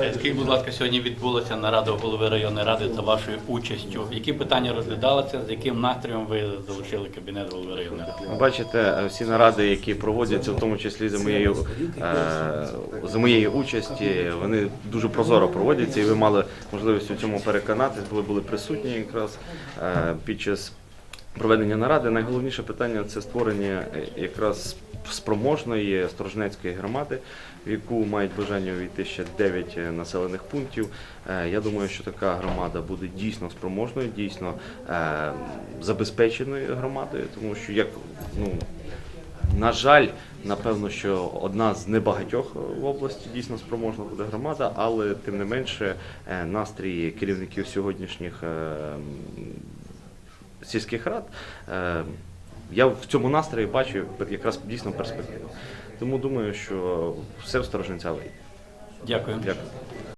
Е, Скажіть, будь ласка, сьогодні відбулася нарада голови районної ради за вашою участю. Які питання розглядалися, з яким настроєм ви залишили кабінет голови районної ради? Бачите, е, всі наради, які проводяться, в тому числі за моєю е, за моєї участі, вони дуже прозоро проводяться, і ви мали можливість у цьому переконатись, коли були присутні якраз під час проведення наради. Найголовніше питання це створення якраз спроможної сторожнецької громади, в яку мають бажання увійти ще 9 населених пунктів. Е, Я думаю, що така громада буде дійсно спроможною, дійсно е, забезпеченою громадою, тому що як ну. На жаль, напевно, що одна з небагатьох в області дійсно спроможна буде громада, але тим не менше е, настрій керівників сьогоднішніх е, сільських рад. Я в цьому настрої бачу якраз дійсно перспективу. Тому думаю, що все в стороженця вийде. Дякую. Дякую.